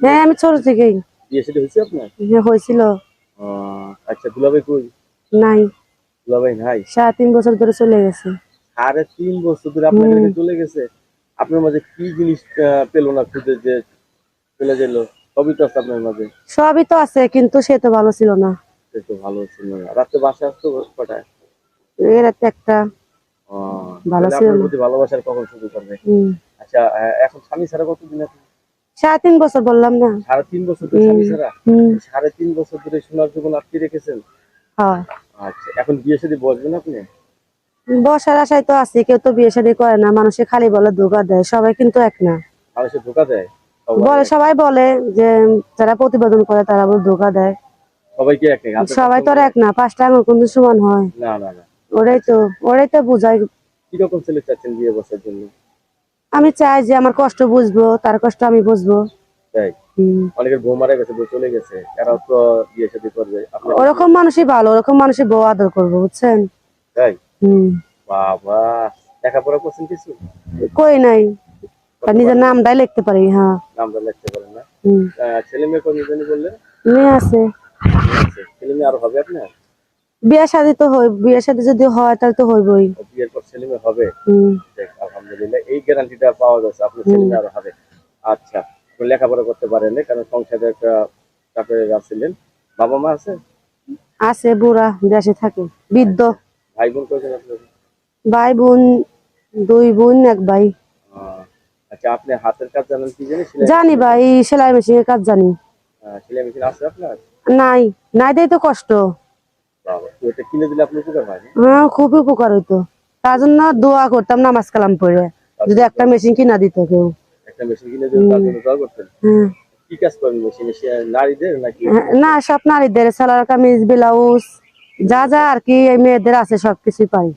হ্যাঁ আমি ছোট থেকেই। বিয়ে শাদী হয়েছে আপনার? হ্যাঁ, হয়েছিল। আচ্ছা দুলাভাই কই? নাই। দুলাভাই নাই? সাড়ে তিন বছর ধরে চলে গেছে। সাড়ে তিন বছর ধরে আপনার কাছে চলে গেছে? আপনার মাঝে কি জিনিস পেল না খুঁজে যে চলে গেল? সবই তো আছে আপনার মাঝে। সবই তো আছে কিন্তু সে তো ভালো ছিল না। সে তো ভালো ছিল না। রাতে বাসা আসতো কটায়? এর একটা। ভালো ছিল না। ভালোবাসার কখন শুরু করবে আচ্ছা এখন স্বামী ছাড়া কতদিন আছে? সাড়ে তিন বছর বললাম না। সাড়ে তিন বছর সাড়ে তিন বছর ধরে সোনার জীবন আটকে রেখেছেন? আচ্ছা এখন বিয়ে বসবেন আপনি? বসার আশায় তো আছে কেউ তো বিয়ে শাদী করে না মানুষে খালি বলে ধোকা দেয় সবাই কিন্তু এক না। মানুষে ধোকা দেয়? বলে সবাই বলে যে যারা প্রতিবেদন করে তারা বলে ধোকা দেয়। এক? সবাই তো আর এক না পাঁচটা আঙুল কিন্তু সমান হয়। না না না। ওরাই তো ওরাই তো বুঝাই কীরকম ছেলে চাচ্ছেন বিয়ে বসার জন্য? আমি চাই যে আমার কষ্ট বুঝব তার কষ্ট আমি বুঝব। অনেকের বউ মারা গেছে বউ চলে গেছে এরাও তো বিয়ে শাদী করবে ওরকম মানুষই ভালো ওরকম মানুষই বউ আদর করব বুঝছেন? তাই? হম। বাবা লেখাপড়া করছেন কিছু? কই নাই। তার নিজের নামটাই লিখতে পারি হ্যাঁ। নামটা লিখতে পারেন না? হম। আহ, ছেলে মেয়ে কর্মী জানি বললে মেয়ে আছে। ছেলে মেয়ে আরও হবে আপনার? বিয়ে শাদী তো হয় বিয়ে শাদী যদি হয় তাহলে তো হইবই। বিয়ের পর ছেলে হবে? হম। আলহামদুলিল্লাহ এই গ্যারান্টিটা পাওয়া যাচ্ছে আপনার ছেলে আরও হবে। আচ্ছা আপনি লেখাপড়া করতে পারেন না, কারণ সংসারে একটা চাকরি আছিলেন বাবা মা আছে? আছে বুড়া দেশে থাকে বৃদ্ধ। ভাই বোন কয়েছেন আপনার ভাই বোন দুই বোন এক ভাই। আচ্ছা আপনি হাতের কাজ জানেন কি জানি সেলাই জানি ভাই সেলাই মেশিনের কাজ জানি। সেলাই মেশিন আছে আপনার? নাই নাই দেই তো কষ্ট। এটা কিনে দিলে আপনার উপকার হয় হ্যাঁ খুবই উপকার হইতো। তার জন্য দোয়া করতাম নামাজ কালাম পড়ে। যদি একটা মেশিন কিনা দিত কেউ। একটা মেশিন কিনে দিলে তার জন্য দোয়া করতেন? হ্যাঁ কি কাজ করেন মেশিনে নারীদের নাকি? না সব নারীদের। সালোয়ার কামিজ ব্লাউজ যা যা আর কি এই মেয়েদের আছে সবকিছুই পাই।